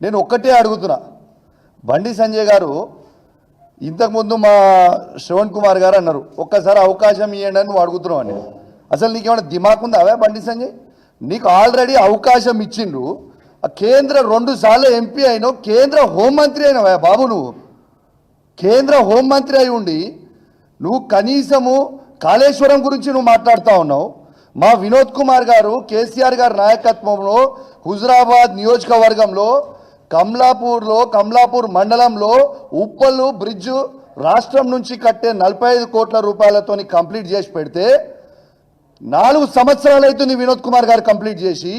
నేను ఒక్కటే అడుగుతున్నా. బండి సంజయ్ గారు ఇంతకుముందు మా శ్రవణ్ కుమార్ గారు అన్నారు ఒక్కసారి అవకాశం ఇవ్వండి అని నువ్వు అడుగుతున్నావు అని. అసలు నీకేమైనా దిమాక్ ఉందా అవే బండి సంజయ్? నీకు ఆల్రెడీ అవకాశం ఇచ్చిండ్రు. ఆ కేంద్ర రెండు సార్లు ఎంపీ అయినావు కేంద్ర హోంమంత్రి అయినావా బాబు నువ్వు? కేంద్ర హోంమంత్రి అయి ఉండి నువ్వు కనీసము కాళేశ్వరం గురించి నువ్వు మాట్లాడుతూ ఉన్నావు. మా వినోద్ కుమార్ గారు కేసీఆర్ గారి నాయకత్వంలో హుజరాబాద్ నియోజకవర్గంలో కమలాపూర్లో కమలాపూర్ మండలంలో ఉప్పలు బ్రిడ్జ్ రాష్ట్రం నుంచి కట్టే నలభై ఐదు కోట్ల రూపాయలతోని కంప్లీట్ చేసి పెడితే నాలుగు సంవత్సరాలు అవుతుంది వినోద్ కుమార్ గారు కంప్లీట్ చేసి.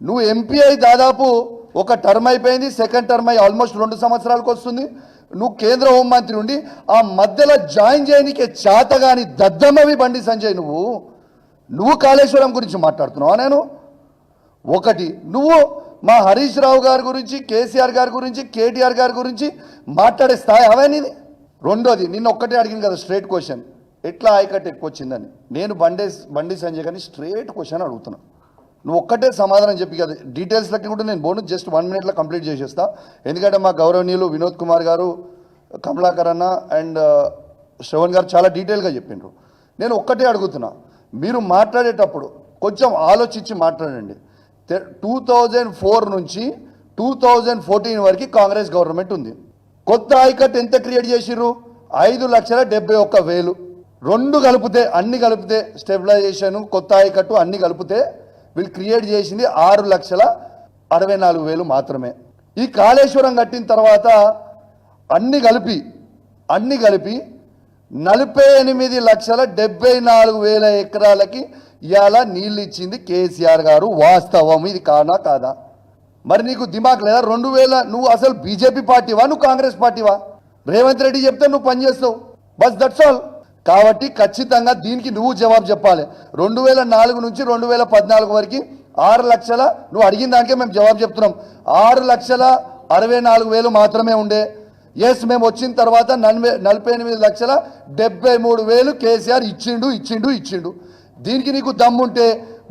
నువ్వు ఎంపీ అయి దాదాపు ఒక టర్మ్ అయిపోయింది సెకండ్ టర్మ్ అయి ఆల్మోస్ట్ రెండు సంవత్సరాలకు వస్తుంది. నువ్వు కేంద్ర హోంమంత్రి ఉండి ఆ మధ్యలో జాయిన్ చేయనికే చేతగాని దద్దమ్మవి బండి సంజయ్ నువ్వు. నువ్వు కాళేశ్వరం గురించి మాట్లాడుతున్నావా నేను? ఒకటి నువ్వు మా హరీష్ రావు గారి గురించి కేసీఆర్ గారి గురించి కేటీఆర్ గారి గురించి మాట్లాడే స్థాయి అవన్నీది రెండోది నిన్న ఒక్కటే అడిగింది కదా స్ట్రేట్ క్వశ్చన్. ఎట్లా ఆయకట్ ఎక్కువ వచ్చిందని నేను బండే బండి సంజయ్ గారిని స్ట్రేట్ క్వశ్చన్ అడుగుతున్నా. నువ్వు ఒక్కటే సమాధానం చెప్పి కదా డీటెయిల్స్లకి కూడా నేను బోను జస్ట్ వన్ మినిట్లో కంప్లీట్ చేసేస్తా. ఎందుకంటే మా గౌరవనీయులు వినోద్ కుమార్ గారు కమలాకర్ అన్న అండ్ శ్రవణ్ గారు చాలా డీటెయిల్గా చెప్పిండ్రు నేను ఒక్కటే అడుగుతున్నా. మీరు మాట్లాడేటప్పుడు కొంచెం ఆలోచించి మాట్లాడండి. టూ థౌజండ్ ఫోర్ నుంచి టూ థౌజండ్ ఫోర్టీన్ వరకు కాంగ్రెస్ గవర్నమెంట్ ఉంది. కొత్త ఆయకట్ ఎంత క్రియేట్ చేసిర్రు? ఐదు లక్షల డెబ్బై ఒక్క వేలు. రెండు కలిపితే అన్ని కలిపితే స్టెబిలైజేషన్ కొత్త ఆయకట్టు అన్ని కలిపితే వీళ్ళు క్రియేట్ చేసింది ఆరు లక్షల అరవై నాలుగు వేలు మాత్రమే. ఈ కాళేశ్వరం కట్టిన తర్వాత అన్ని కలిపి అన్ని కలిపి నలభై ఎనిమిది లక్షల డెబ్బై నాలుగు వేల ఎకరాలకి ఇవాళ నీళ్ళు ఇచ్చింది కేసీఆర్ గారు వాస్తవం. ఇది కానా కాదా? మరి నీకు దిమాక్ లేదా? రెండు వేల నువ్వు అసలు బీజేపీ పార్టీవా? నువ్వు కాంగ్రెస్ పార్టీవా? రేవంత్ రెడ్డి చెప్తే నువ్వు పనిచేస్తావు బస్ దట్స్ ఆల్ కాబట్టి ఖచ్చితంగా దీనికి నువ్వు జవాబు చెప్పాలి. రెండు వేల నాలుగు నుంచి రెండు వేల పద్నాలుగు వరకు ఆరు లక్షల నువ్వు అడిగిన దానికే మేము జవాబు చెప్తున్నాం. ఆరు లక్షల అరవై నాలుగు వేలు మాత్రమే ఉండే. ఎస్ మేము వచ్చిన తర్వాత నలభై నలభై ఎనిమిది లక్షల డెబ్బై మూడు వేలు కేసీఆర్ ఇచ్చిండు ఇచ్చిండు ఇచ్చిండు. దీనికి నీకు దమ్ముంటే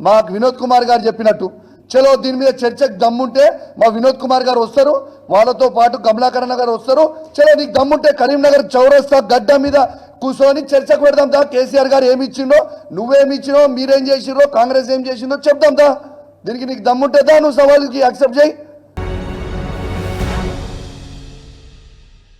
మాకు వినోద్ కుమార్ గారు చెప్పినట్టు. చలో దీని మీద చర్చకు దమ్ముంటే మా వినోద్ కుమార్ గారు వస్తారు వాళ్ళతో పాటు కమలాకరణ గారు వస్తారు. చలో నీకు దమ్ముంటే కరీంనగర్ చౌరస్తా గడ్డ మీద కూర్చొని చర్చకు పెడదాం దా. కేసీఆర్ గారు ఏమి ఇచ్చిండో నువ్వేమి ఇచ్చినో మీరేం చేసిరో కాంగ్రెస్ ఏం చేసిందో చెప్దాం దా. దీనికి నీకు దమ్ముంటే దా నువ్వు సవాల్కి యాక్సెప్ట్ చేయి.